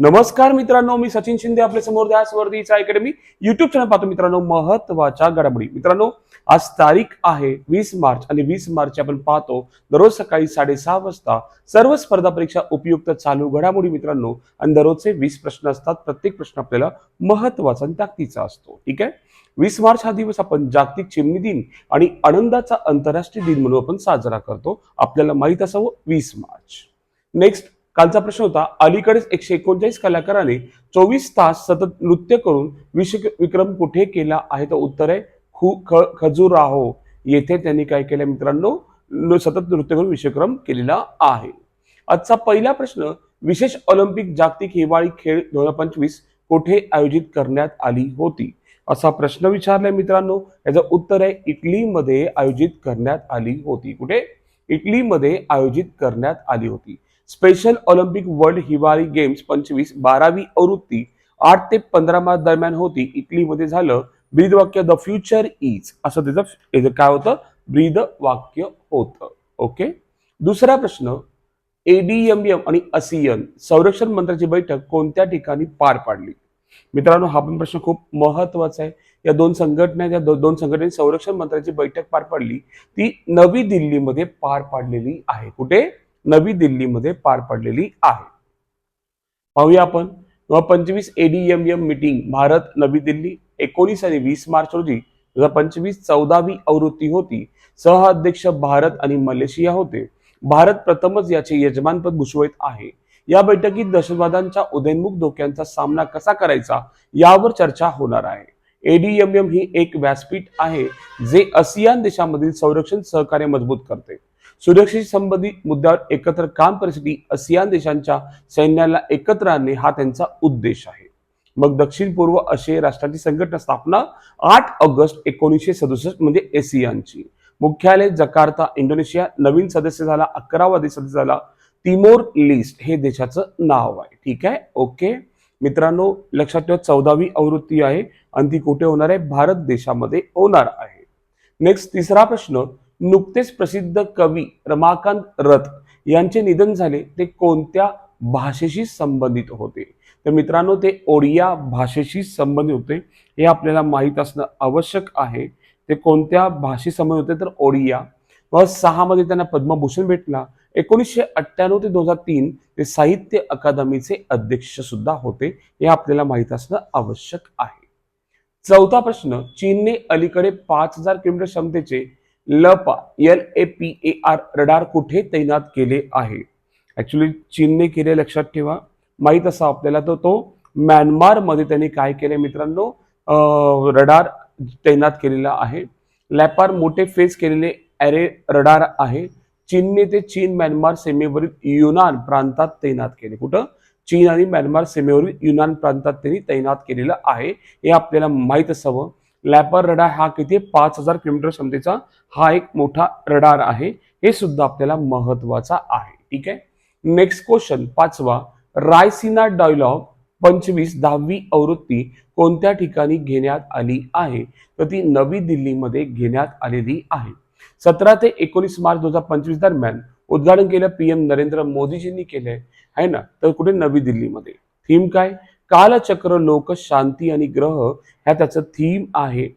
नमस्कार मित्रांनो मी सचिन शिंदे आपल्यासमोर द्यास वर्दीचा अकॅडमी युट्यूब चॅनल पाहतो मित्रांनो महत्त्वाच्या घडामोडी. मित्रांनो आज तारीख आहे वीस मार्च आणि वीस मार्च आपण पाहतो दररोज सकाळी साडेसहा वाजता सर्व स्पर्धा परीक्षा उपयुक्त चालू घडामोडी मित्रांनो आणि दररोजचे वीस प्रश्न असतात प्रत्येक प्रश्न आपल्याला महत्त्वाचा आणि ताकदीचा असतो. ठीक आहे? वीस मार्च हा दिवस आपण जागतिक चिमणी दिन आणि आनंदाचा आंतरराष्ट्रीय दिन म्हणून आपण साजरा करतो. आपल्याला माहीत असावं वीस मार्च. नेक्स्ट कालचा प्रश्न होता अलीकडेच एकशे एकोणचाळीस कलाकारांनी चोवीस तास सतत नृत्य करून विश्व विक्रम कुठे केला आहे? तर उत्तर आहे खु ख खजुराहो. येथे त्यांनी काय केलं मित्रांनो? सतत नृत्य करून विश्वक्रम केलेला आहे. आजचा पहिला प्रश्न विशेष ऑलिम्पिक जागतिक हिवाळी खेळ दोन हजार पंचवीस कुठे आयोजित करण्यात आली होती? असा प्रश्न विचारलाय मित्रांनो. याचं उत्तर आहे इटलीमध्ये आयोजित करण्यात आली होती. कुठे? इटलीमध्ये आयोजित करण्यात आली होती. स्पेशल ऑलिम्पिक वर्ल्ड हिवाळी गेम्स पंचवीस बारावी आवृत्ती आठ ते पंधरा मार्च दरम्यान होती. इटलीमध्ये झालं ब्रीद वाक्य द फ्युचर इज असं त्याचं काय होतं? ब्रीद वाक्य होतं. ओके दुसरा प्रश्न एडीएमएम आणि असियन संरक्षण मंत्र्याची बैठक कोणत्या ठिकाणी पार पाडली? मित्रांनो हा पण प्रश्न खूप महत्त्वाचा आहे. या दोन संघटना या दो- दोन संघटनेने संरक्षण मंत्र्याची बैठक पार पाडली. ती नवी दिल्लीमध्ये पार पाडलेली आहे. कुठे? नवी दिल्लीमध्ये पार पडलेली आहे. पाहूया आपण. पंचवीस एडीएमएम मीटिंग भारत नवी दिल्ली एकोणीस आणि वीस मार्च रोजी दोन पंचवीस चौदावी आवृत्ती होती. सह अध्यक्ष भारत आणि मलेशिया होते. भारत प्रथमच याचे यजमानपद भूषवित आहे. या बैठकीत दहशतवादांच्या उदयनमुख धोक्यांचा सामना कसा करायचा यावर चर्चा होणार आहे. एडीएमएम ही एक व्यासपीठ आहे जे आसियान देशांमधील संरक्षण सहकार्य मजबूत करते. सुरक्षेशी संबंधित मुद्द्यावर एकत्र काम करण्यासाठी आसियान देशांच्या सैन्याला एकत्र आणणे हा त्यांचा उद्देश आहे. मग दक्षिण पूर्व आशिया राष्ट्रांची संघटना स्थापना आठ ऑगस्ट एकोणीसशे सदुसष्ट म्हणजे एसियानची. मुख्यालय जकार्ता इंडोनेशिया नवीन सदस्य झाला अकरावा देश सदस्य झाला तिमोर लिस्ट हे देशाचं नाव आहे. ठीक आहे? ओके? मित्रांनो लक्षात ठेवा चौदावी आवृत्ती आहे आणि ती कुठे होणार आहे? भारत देशामध्ये होणार आहे. नेक्स्ट तिसरा प्रश्न नुकतेच प्रसिद्ध कवी रमाकांत रथ यांचे निधन झाले ते कोणत्या भाषेशी संबंधित होते? तर मित्रांनो ते ओडिया भाषेशी संबंधित होते. हे आपल्याला माहीत असणं आवश्यक आहे. ते कोणत्या भाषेशी संबंधित होते? तर ओडिया. व सहा मध्ये त्यांना पद्मभूषण भेटला. एकोणीसशे अठ्ठ्याण्णव ते दोन हजार तीन ते साहित्य अकादमीचे अध्यक्ष सुद्धा होते. हे आपल्याला माहीत असणं आवश्यक आहे. चौथा प्रश्न चीनने अलीकडे पाच हजार किलोमीटर क्षमतेचे लपा L A P A R radar कुठे तैनात केले आहे? ऍक्च्युली चीनने केले लक्षात ठेवा. माहीत असा आपल्याला तर तो म्यानमारमध्ये त्यांनी काय केले मित्रांनो? रडार तैनात केलेला आहे. लॅपार मोठे फेस केलेले ॲरे रडार आहे. चीनने ते चीन म्यानमार सीमेवरील युनान प्रांतात तैनात केले. कुठं? चीन आणि म्यानमार सीमेवरील युनान प्रांतात त्यांनी तैनात केलेलं आहे. हे आपल्याला माहीत असावं. लॅपर रडार हा किती? पाच हजार किलोमीटर क्षमतेचा हा एक मोठा रडार आहे. हे सुद्धा आपल्याला महत्त्वाचा आहे. ठीक आहे? नेक्स्ट क्वेश्चन पाचवा. रायसिना डायलॉग पंचवीस दहावी आवृत्ती कोणत्या ठिकाणी घेण्यात आली आहे? तर ती नवी दिल्लीमध्ये घेण्यात आलेली आहे. सतरा ते एकोणीस मार्च दोन हजार पंचवीस दरम्यान उद्घाटन केलं पीएम नरेंद्र मोदीजींनी केलंय. आहे ना? तर कुठे? नवी दिल्लीमध्ये. थीम काय? कालचक्र लोक शांती आणि ग्रह ह्या त्याचं थीम आहे.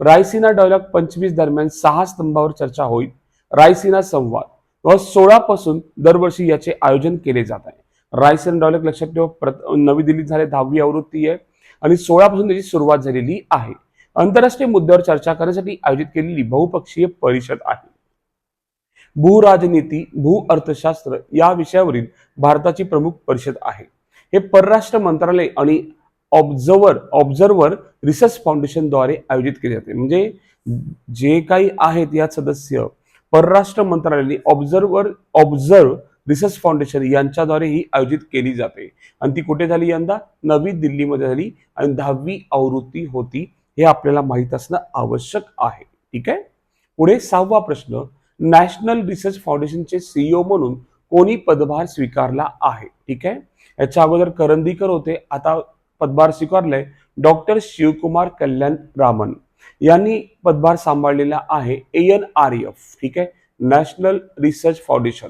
रायसिना डायलॉग पंचवीस दरम्यान सहा स्तंभावर चर्चा होईल. रायसिना संवाद. व सोळा पासून दरवर्षी याचे आयोजन केले जात आहे. रायसिना डायलॉग लक्षात ठेवा प्रत- नवी दिल्लीत झाले दहावी आवृत्ती आहे आणि सोळा पासून त्याची सुरुवात झालेली आहे. आंतरराष्ट्रीय मुद्द्यावर चर्चा करण्यासाठी आयोजित केलेली बहुपक्षीय परिषद आहे. भूराजनीती भू अर्थशास्त्र या विषयावरील भारताची प्रमुख परिषद आहे. हे परराष्ट्र मंत्रालय आणि ऑब्झर्वर ऑब्झर्वर रिसर्च फाउंडेशनद्वारे आयोजित केले जाते. म्हणजे जे काही आहेत या सदस्य परराष्ट्र मंत्रालयाने ऑब्झर्वर ऑब्झर्व रिसर्च फाउंडेशन यांच्याद्वारे ही आयोजित केली जाते. आणि ती कुठे झाली यंदा? नवी दिल्लीमध्ये झाली आणि दहावी आवृत्ती होती हे आपल्याला माहीत असणं आवश्यक आहे. ठीक आहे? पुढे सहावा प्रश्न नॅशनल रिसर्च फाउंडेशनचे सीईओ म्हणून कोणी पदभार स्वीकारला आहे. ठीक आहे? याच्या अगोदर करंदीकर होते आता पदभार स्वीकारलाय डॉक्टर शिवकुमार कल्याण रामन. यांनी पदभार सांभाळलेला आहे ए एन आर एफ ठीक आहे? National research foundation.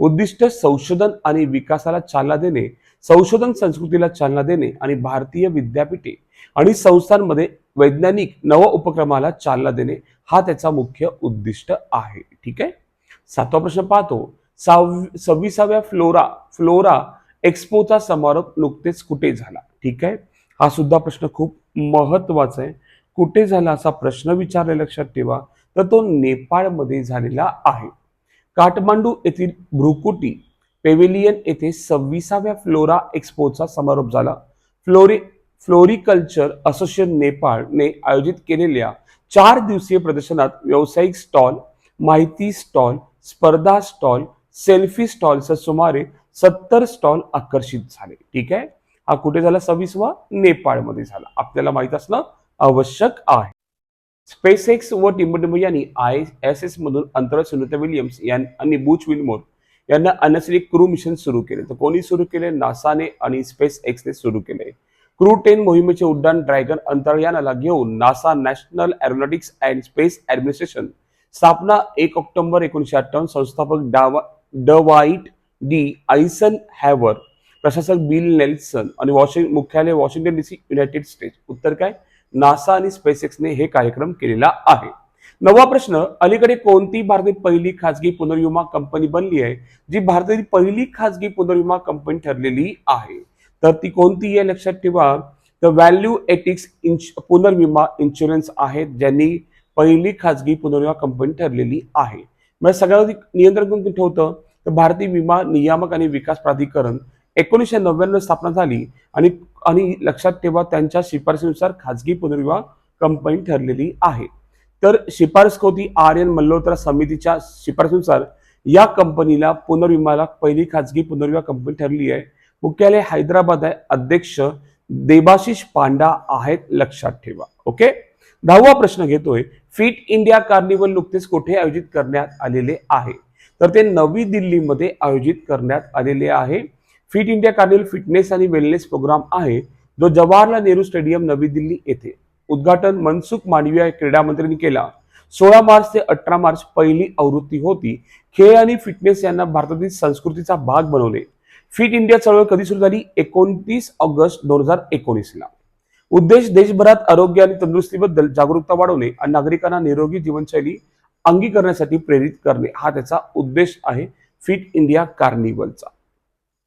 उद्दिष्ट संशोधन आणि विकासाला चालना देणे संशोधन संस्कृतीला चालना देणे आणि भारतीय विद्यापीठे आणि संस्थांमध्ये वैज्ञानिक नव उपक्रमाला चालना देणे हा त्याचा मुख्य उद्दिष्ट आहे. ठीक आहे? सातवा प्रश्न पाहतो. सहाव सव्वीसाव्या फ्लोरा फ्लोरा एक्सपोचा समारोप नुकतेच कुठे झाला? ठीक आहे? हा सुद्धा प्रश्न खूप महत्त्वाचा आहे. कुठे झाला असा प्रश्न विचारले लक्षात ठेवा. तर तो नेपाळमध्ये झालेला आहे. काठमांडू येथील भ्रुकुटी पेव्हिलियन येथे सव्वीसाव्या फ्लोरा एक्सपोचा समारोप झाला. फ्लोरी फ्लोरिकल्चर असोसिएशन नेपाळने आयोजित केलेल्या चार दिवसीय प्रदर्शनात व्यावसायिक स्टॉल माहिती स्टॉल स्पर्धा स्टॉल सेल्फी स्टॉलसह सुमारे सत्तर स्टॉल आकर्षित झाले. ठीक आहे? हा कुठे झाला? सव्वीसवा नेपाळमध्ये झाला. आपल्याला माहीत असणं आवश्यक आहे. स्पेस एक्स व टिम्बटिंब यांनी आय एस एस मधून अंतराळ सुनीता विलियम्स आणि बुच विलमोर यांना अनसरी क्रू मिशन सुरू केले. तर कोणी सुरू केले? नासाने आणि स्पेस एक्सने सुरू केले. क्रू टेन मोहिमेचे उड्डाण ड्रॅगन अंतराळयानाला घेऊन NASA national aeronautics and space administration स्थापना एक ऑक्टोबर एकोणीशे अठ्ठावन्न संस्थापक डावा ड वाईट डी आयसन हॅवर प्रशासक बिल नेल्सन आणि वॉशिंग मुख्यालय वॉशिंग्टन डीसी युनायटेड स्टेट्स. उत्तर काय? नासा आणि स्पेसएक्सने हे कार्यक्रम केलेला आहे. नवा प्रश्न अलीकडे कोणती भारतातील पहिली खाजगी पुनर्विमा कंपनी बनली आहे जी भारतातील पहिली खाजगी पुनर्विमा कंपनी ठरलेली आहे? तर ती कोणती आहे? लक्षात ठेवा. तर व्हॅल्यू एटिक्स इंश पुनर्विमा इन्शुरन्स आहेत ज्यांनी पहिली खाजगी पुनर्विमा कंपनी ठरलेली आहे. म्हणजे सगळ्यात नियंत्रण कोण ठेवतं तर भारतीय विमा नियामक आणि विकास प्राधिकरण एकोणीसशे नव्याण्णव स्थापना झाली आणि आणि लक्षात ठेवा त्यांच्या शिफारसीनुसार खाजगी पुनर्विमा कंपनी ठरलेली आहे. तर शिफारस होती आर एन मल्होत्रा समितीच्या शिफारसीनुसार या कंपनीला पुनर्विमाला पहिली खाजगी पुनर्विमा कंपनी ठरली आहे. मुख्यालय हैदराबाद आहे. अध्यक्ष देबाशिष पांडा आहेत लक्षात ठेवा. ओके दहावा प्रश्न घेतोय. फिट इंडिया कार्निवल नुकतेच कुठे आयोजित करण्यात आलेले आहे? तर ते नवी दिल्लीमध्ये आयोजित करण्यात आलेले आहे. फिट इंडिया कार्निवल फिटनेस आणि वेलनेस प्रोग्राम आहे. जो जवाहरलाल नेहरू स्टेडियम नवी दिल्ली येथे उद्घाटन मनसुख मांडविया क्रीडा मंत्र्यांनी केला. सोळा मार्च ते अठरा मार्च पहिली आवृत्ती होती. खेळ आणि फिटनेस यांना भारतातील संस्कृतीचा भाग बनवले. फिट इंडिया चळवळ कधी सुरू झाली? एकोणतीस ऑगस्ट दोन हजार एकोणीसला. उद्देश देशभरात आरोग्य आणि तंदुरुस्तीबद्दल जागरूकता वाढवणे आणि नागरिकांना निरोगी जीवनशैली अंगीकरण्यासाठी प्रेरित करणे हा त्याचा उद्देश आहे फिट इंडिया कार्निवलचा.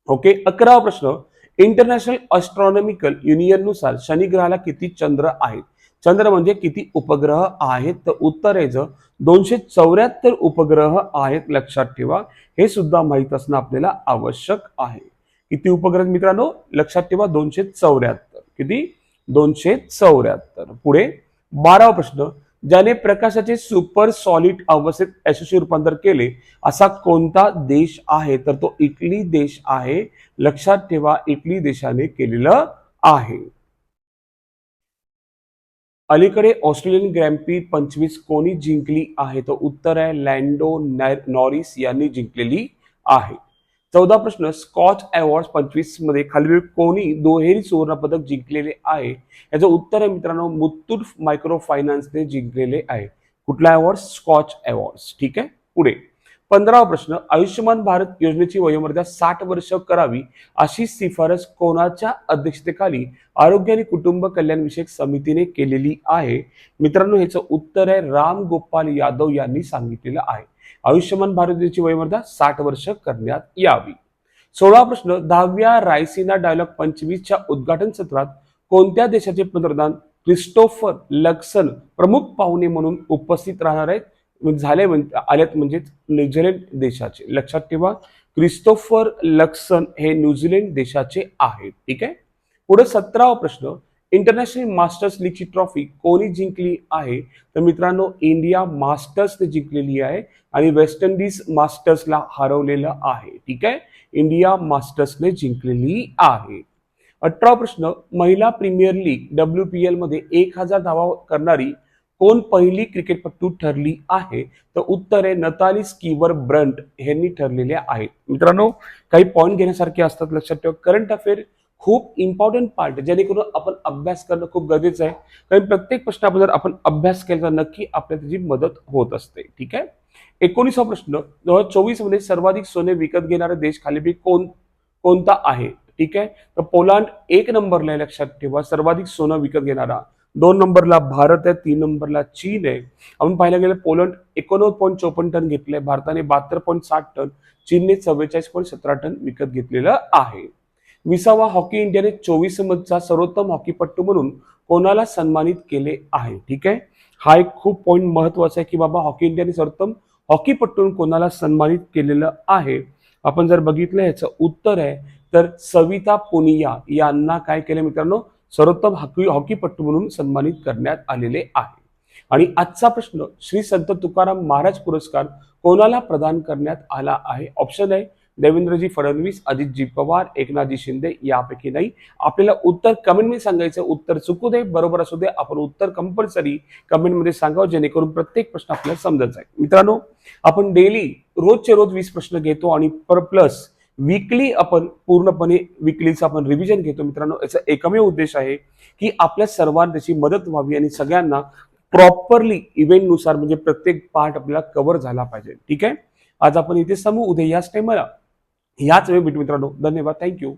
ओके अकरावा प्रश्न. इंटरनॅशनल अस्ट्रॉनॉमिकल युनियननुसार शनी ग्रहाला किती चंद्र आहेत? चंद्र म्हणजे किती उपग्रह आहेत? तर उत्तर याचं दोनशे चौऱ्याहत्तर उपग्रह आहेत लक्षात ठेवा. हे सुद्धा माहीत असणं आपल्याला आवश्यक आहे. किती उपग्रह मित्रांनो? लक्षात ठेवा दोनशे चौऱ्याहत्तर. किती? दोनशे चौऱ्याहत्तर. पुढे बारावा प्रश्न ज्याने प्रकाशाचे सुपर सॉलिड अवस्थेत यशस्वी रूपांतर केले असा कोणता देश आहे? तर तो इटली देश आहे. लक्षात ठेवा इटली देशाने केलेलं आहे. अलीकडे ऑस्ट्रेलियन ग्रँपी पंचवीस कोणी जिंकली आहे? तर उत्तर आहे लँडो नॉरिस यांनी जिंकलेली आहे. चौदा प्रश्न स्कॉच अवॉर्ड पंचवीसमध्ये खालील कोणी दुहेरी सुवर्ण पदक जिंकलेले आहे? याचं उत्तर आहे मित्रांनो मुत्तूट मायक्रो फायनान्सने जिंकलेले आहे. कुठला अवॉर्ड? स्कॉच अवॉर्ड ठीक आहे? पुढे. पंधरावा प्रश्न आयुष्यमान भारत योजनेची वयोमर्यादा साठ वर्ष करावी अशी शिफारस कोणाच्या अध्यक्षतेखाली आरोग्य आणि कुटुंब कल्याण विषयक समितीने केलेली आहे? मित्रांनो ह्याचं उत्तर आहे राम गोपाल यादव यांनी सांगितलेलं आहे. आयुष्यमान भारत योजनेची वयोमर्यादा साठ वर्ष करण्यात यावी. सोळा प्रश्न दहाव्या रायसिना डायलॉग पंचवीसच्या उद्घाटन सत्रात कोणत्या देशाचे पंतप्रधान क्रिस्टोफर लक्सन प्रमुख पाहुणे म्हणून उपस्थित राहणार आहेत? म्हणजे झाले म्हण- आलेत म्हणजेच न्यूझीलंड देशाचे. लक्षात ठेवा क्रिस्टोफर लक्सन हे न्यूझीलंड देशाचे आहेत. ठीक आहे? पुढे सतरावा प्रश्न इंटरनॅशनल मास्टर्स लीगची ट्रॉफी कोणी जिंकली आहे? तर मित्रांनो इंडिया मास्टर्सने जिंकलेली आहे आणि वेस्ट इंडिज मास्टर्सला हरवलेलं आहे. ठीक आहे? इंडिया मास्टर्सने जिंकलेली आहे. अठरा प्रश्न. महिला प्रीमियर लीग डब्ल्यू पी एलमध्ये एक हजार धावा करणारी कोण पहिली क्रिकेटपटू ठरली आहे? तर उत्तर आहे नताली स्कीवर ब्रंट. यांनी ठरलेल्या आहेत. मित्रांनो काही पॉईंट घेण्यासारखे असतात लक्षात ठेवा. करंट अफेअर खूप इम्पॉर्टंट पार्ट आहे. जेणेकरून आपण अभ्यास करणं खूप गरजेचं आहे. कारण प्रत्येक प्रश्नाबद्दल जर आपण अभ्यास केला तर नक्की आपल्याला त्याची मदत होत असते. ठीक आहे? एकोणीसा प्रश्न. दोन हजार चोवीसमध्ये सर्वाधिक सोने विकत घेणारा देश खालीपैकी कोण कोणता आहे? ठीक आहे? तर पोलांड एक नंबरला आहे लक्षात ठेवा. सर्वाधिक सोनं विकत घेणारा. दोन नंबरला भारत आहे तीन नंबरला चीन आहे. आपण पाहायला गेलं पोलंड एकोणनव्वद पॉईंट चोपन्न टन घेतलंय. भारताने बहात्तर पॉईंट साठ टन चीनने चव्वेचाळीस पॉईंट सतरा टन विकत घेतलेलं आहे. विसावा हॉकी इंडियाने चोवीस मधचा सर्वोत्तम हॉकीपट्टू म्हणून कोणाला सन्मानित केले आहे? ठीक आहे? हा एक खूप पॉईंट महत्त्वाचा आहे की बाबा हॉकी इंडियाने सर्वोत्तम हॉकीपट्टू म्हणून कोणाला सन्मानित केलेलं आहे? आपण जर बघितलं याचं उत्तर आहे तर सविता पुनिया यांना काय केलं मित्रांनो? सर्वोत्तम हॉकी हॉकीपट्टू म्हणून सन्मानित करण्यात आलेले आहे. आणि आजचा प्रश्न श्री संत तुकाराम महाराज पुरस्कार कोणाला प्रदान करण्यात आला आहे? ऑप्शन आहे देवेंद्रजी फडणवीस अजितजी पवार एकनाथजी शिंदे यापैकी नाही. आपल्याला उत्तर कमेंटमध्ये सांगायचं उत्तर चुकू दे बरोबर असू दे. आपण उत्तर कंपल्सरी कमेंटमध्ये सांगावं जेणेकरून प्रत्येक प्रश्न आपल्याला समजत जाईल मित्रांनो आपण डेली रोजचे रोज वीस प्रश्न घेतो आणि पर प्लस वीकली आपण पूर्णपणे विकलीचं आपण रिव्हिजन घेतो. मित्रांनो याचा एकमेव उद्देश आहे की आपल्या सर्वांना त्याची मदत व्हावी आणि सगळ्यांना प्रॉपरली इव्हेंटनुसार म्हणजे प्रत्येक पार्ट आपल्याला कव्हर झाला पाहिजे. ठीक आहे? आज आपण इथे समू उद्या याच टाइमला याच वेळ भेट मित्रांनो. धन्यवाद. थँक्यू